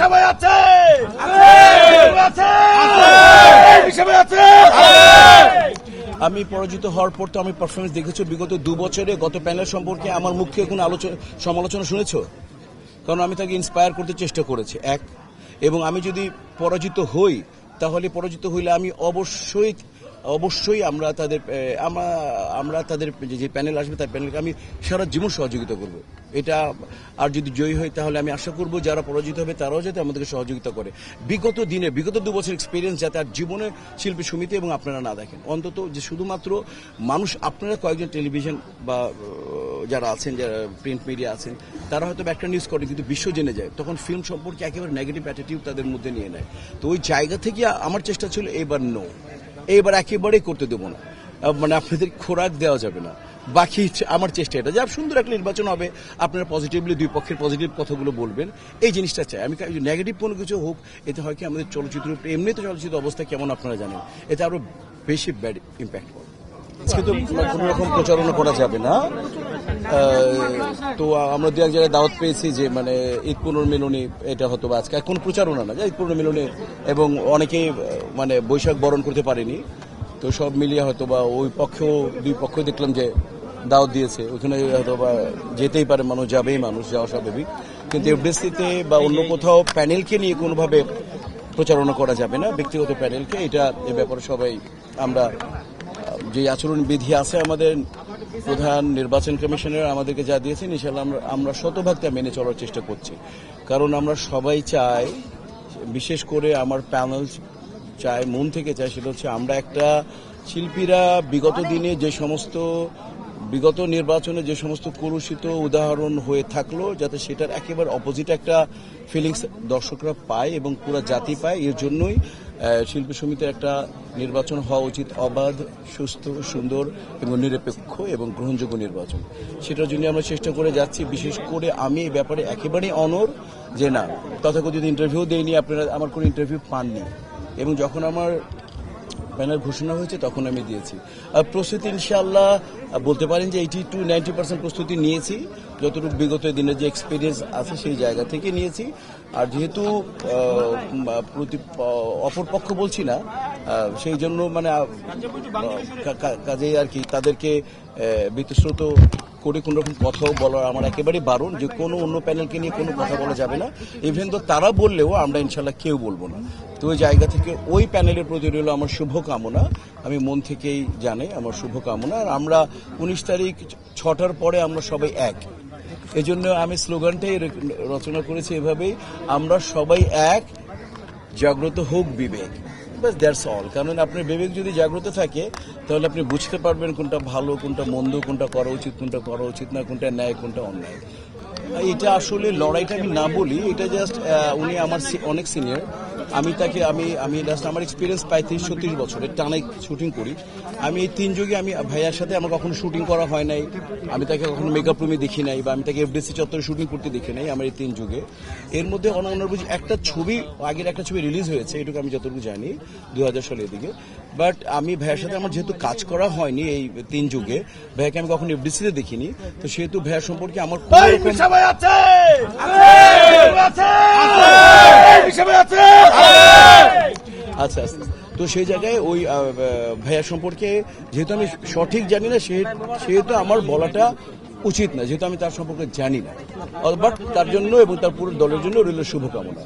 সবাই আছে। আমি পরাজিত হওয়ার পর তো আমি পারফরমেন্স দেখেছ বিগত দু বছরে গত প্যানেল সম্পর্কে আমার মুখে কোনো আলোচনা সমালোচনা শুনেছো? কারণ আমি তাকে ইন্সপায়ার করতে চেষ্টা করেছি এক। এবং আমি যদি পরাজিত হই তাহলে পরাজিত হইলে আমি অবশ্যই অবশ্যই আমরা তাদের আমরা আমরা তাদের যে- প্যানেল আসবে তার প্যানেলকে আমি সারা জীবন সহযোগিতা করব। এটা আর যদি জয়ী হয় তাহলে আমি আশা করব যারা পরাজিত হবে তারাও যাতে আমাদেরকে সহযোগিতা করে। বিগত দিনে, বিগত দু বছর এক্সপিরিয়েন্স যাতে আর জীবনে শিল্পী সমিতি এবং আপনারা না দেখেন। অন্তত যে শুধুমাত্র মানুষ, আপনারা কয়েকজন টেলিভিশন বা যারা আছেন, যারা প্রিন্ট মিডিয়া আছেন, তারা হয়তো একটা নিউজ করেন কিন্তু বিশ্ব জেনে যায়। তখন ফিল্ম সম্পর্কে একেবারে নেগেটিভ অ্যাটিটিউড তাদের মধ্যে নিয়ে নেয়। তো ওই জায়গা থেকে আমার চেষ্টা ছিল এবার নো এবার একেবারেই করতে দেবো না। মানে আপনাদের খোরাক দেওয়া যাবে না। বাকি আমার চেষ্টা এটা যে সুন্দর একটা নির্বাচন হবে, আপনারা পজিটিভলি দুই পক্ষের পজিটিভ কথাগুলো বলবেন। এই জিনিসটা চাই। আমি নেগেটিভ কোনো কিছু হোক, এতে হয় কি আমাদের চলচ্চিত্র এমনি তো চলচ্চিত্র অবস্থা কেমন আপনারা জানেন। এতে আরও বেশি ব্যাড ইম্প্যাক্ট পড়ে আজকে তো কোনো রকম প্রচারণা করা যাবে না। তো আমরা দু এক জায়গায় দাওয়াত পেয়েছি যে মানে ঈদ পুনর্মিলনী এটা হতো বা আজকে। কোনো প্রচারণা না ঈদ পুনর্মিলনী এবং অনেকেই মানে বৈশাখ বরণ করতে পারেনি। তো সব মিলিয়ে হয়তো বা ওই পক্ষেও, দুই পক্ষ দেখলাম যে দাওয়াত দিয়েছে। ওখানে হয়তো বা যেতেই পারে মানুষ, যাবেই মানুষ, যাওয়া স্বাভাবিক। কিন্তু এফডিসিতে বা অন্য কোথাও প্যানেলকে নিয়ে কোনোভাবে প্রচারণা করা যাবে না, ব্যক্তিগত প্যানেলকে। এটা এ ব্যাপারে সবাই আমরা যে আচরণ বিধি আছে আমাদের প্রধান নির্বাচন কমিশনার আমাদেরকে যা দিয়েছেন ইনশাল্লাহ আমরা আমরা শতভাগ তা মেনে চলার চেষ্টা করছি। কারণ আমরা সবাই চাই, বিশেষ করে আমার প্যানেল চায়, মন থেকে চায় সেটা হচ্ছে আমরা একটা শিল্পীরা বিগত দিনে যে সমস্ত বিগত নির্বাচনে যে সমস্ত কলুষিত উদাহরণ হয়ে থাকল, যাতে সেটার একেবারে অপোজিট একটা ফিলিংস দর্শকরা পায় এবং পুরো জাতি পায়, এর জন্যই শিল্পী সমিতির একটা নির্বাচন হওয়া উচিত, অবাধ, সুস্থ, সুন্দর এবং নিরপেক্ষ এবং গ্রহণযোগ্য নির্বাচন। সেটার জন্য আমরা চেষ্টা করে যাচ্ছি, বিশেষ করে আমি এই ব্যাপারে একেবারেই অনর যে না, তথাকথিত ইন্টারভিউ দেইনি, আপনারা আমার কোনো ইন্টারভিউ পাননি। এবং যখন আমার প্যানেল ঘোষণা হয়েছে, তখন আমি দিয়েছি। আর প্রস্তুতি ইনশাল্লাহ বলতে পারেন যে এইটি টু নাইনটি পার্সেন্ট প্রস্তুতি নিয়েছি। যতটুকু বিগত দিনের যে এক্সপিরিয়েন্স আছে সেই জায়গা থেকে নিয়েছি। আর যেহেতু প্রতি অপর পক্ষ বলছি না সেই জন্য মানে কাজেই আর কি তাদেরকে বিতস্রোত করে কোন রকম কথাও বলার আমার একেবারে বারণ যে কোনো অন্য প্যানেলকে নিয়ে কোনো কথা বলা যাবে না। ইভেন তো তারা বললেও আমরা ইনশাল্লাহ কেউ বলব না। তো ওই জায়গা থেকে ওই প্যানেলের প্রতি রইল আমার শুভ কামনা আমি মন থেকেই জানাই আমার শুভ কামনা আর আমরা উনিশ তারিখ ছটার পরে আমরা সবাই এক। এজন্য আমি স্লোগানটাই রচনা করেছি এভাবেই, আমরা সবাই এক, জাগ্রত হোক বিবেক। বাস দ্যাটস অল কারণ আপনার বিবেক যদি জাগ্রত থাকে, তাহলে আপনি বুঝতে পারবেন কোনটা ভালো, কোনটা মন্দ, কোনটা করা উচিত, কোনটা করা উচিত না, কোনটা ন্যায়, কোনটা অন্যায়। এটা আসলে লড়াইটা আমি না বলি, এটা জাস্ট উনি আমার অনেক সিনিয়র আমি তাকে আমি আমি জাস্ট আমার এক্সপিরিয়েন্স প্রায় তিরিশ ছত্রিশ বছরের টানে শুটিং করি। আমি এই তিন যুগে আমি ভাইয়ার সাথে আমার কখনো শুটিং করা হয় নাই। আমি তাকে কখনো মেকআপ রুমে দেখি নাই বা আমি তাকে এফডিসি চত্বরে শুটিং করতে দেখি নাই আমার এই তিন যুগে। এর মধ্যে অনন্য বুঝি একটা ছবি আগের একটা ছবি রিলিজ হয়েছে এটুকু আমি যতটুকু জানি দু হাজার সালের দিকে। বাট আমি ভাইয়ার সাথে আমার যেহেতু কাজ করা হয়নি এই তিন যুগে ভাইয়াকে আমি কখনো এফডিসিতে দেখিনি। তো সেহেতু ভাইয়ার সম্পর্কে আমার আছে! আছে! আছে! আচ্ছা আচ্ছা। তো সেই জায়গায় ওই ভাইয়া সম্পর্কে যেহেতু আমি সঠিক জানি না সেহেতু আমার বলাটা উচিত না, যেহেতু আমি তার সম্পর্কে জানি না। বাট তার জন্য এবং তার পুরো দলের জন্য রইল শুভকামনা।